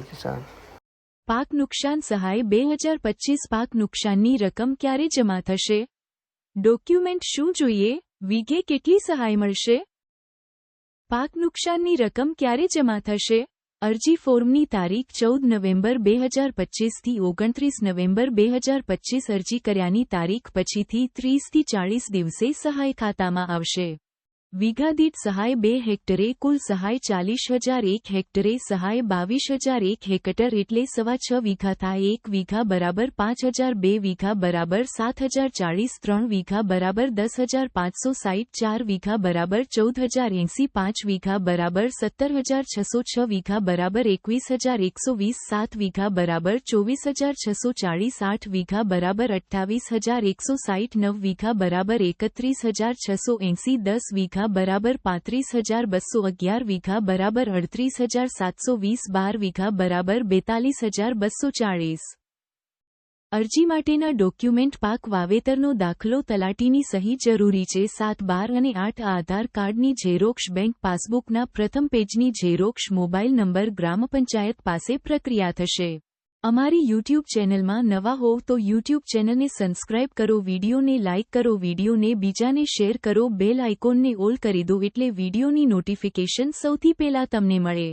કિસાન. પાક નુકસાન સહાય બે હજાર પચીસ પાક નુકસાનની રકમ ક્યારે જમા થશે? ડોક્યુમેન્ટ શું જોઈએ? વીઘે કેટલી સહાય મળશે? પાક નુકસાનની રકમ ક્યારે જમા થશે? અરજી ફોર્મની તારીખ ચૌદ નવેમ્બર બે હજાર પચીસથી ઓગણત્રીસ નવેમ્બર બે હજાર પચીસ અરજી કર્યાની તારીખ પછીથી ત્રીસથી ચાળીસ દિવસે સહાય ખાતામાં આવશે. વીઘા દીઠ સહાય બે હેક્ટરે કુલ સહાય ચાલીસ હજાર એક હેક્ટરે સહાય બાવીસ હજાર એક હેક્ટર એટલે સવા છ વીઘા થાય એક વીઘા બરાબર પાંચ હજાર બે વીઘા બરાબર સાત હજાર ચાળીસ ત્રણ વીઘા બરાબર દસ હજાર પાંચસો સાઠ ચાર વીઘા બરાબર ચૌદ હજાર એંસી પાંચ વીઘા બરાબર સત્તર હજાર છસો છ વીઘા બરાબર એકવીસ હજાર એકસો વીસ સાત વીઘા બરાબર ચોવીસ હજાર છસો ચાળીસ આઠ વીઘા બરાબર અઠ્ઠાવીસ હજાર એકસો સાઠ નવ વીઘા બરાબર એકત્રીસ હજાર છસો એંસી દસ વીઘા બરાબર પાંત્રીસ હજાર બસો અગિયાર વીઘા બરાબર અડત્રીસ હજાર સાતસો વીસ બાર વીઘા બરાબર બેતાલીસ હજાર બસો ચાળીસ. અરજી માટેના ડોક્યુમેન્ટ પાક વાવેતરનો દાખલો તલાટીની સહી જરૂરી છે સાત બાર અને આઠ આધાર કાર્ડની ઝેરોક્ષ બેંક પાસબુકના પ્રથમ પેજની xerox mobile number gram panchayat પાસે પ્રક્રિયા થશે. અમારી યુટ્યુબ ચેનલમાં નવા હોવ તો યુટ્યુબ ચેનલને સબસ્ક્રાઇબ કરો, વિડીયોને લાઇક કરો, વિડીયોને બીજાને શેર કરો બેલ આઇકોનને ઓલ કરી દો એટલે વિડીયોની નોટિફિકેશન સૌથી પહેલા તમને મળે.